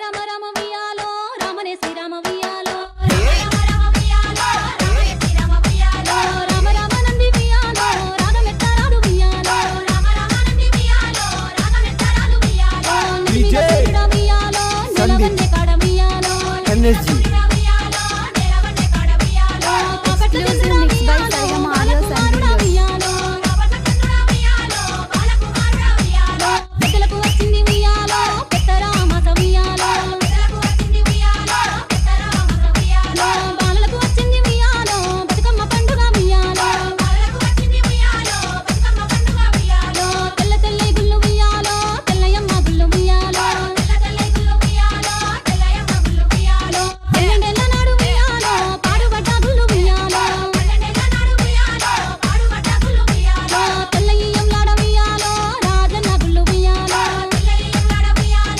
రామ రామ వియాలో రామనే శ్రీరామ వియాలో. రామ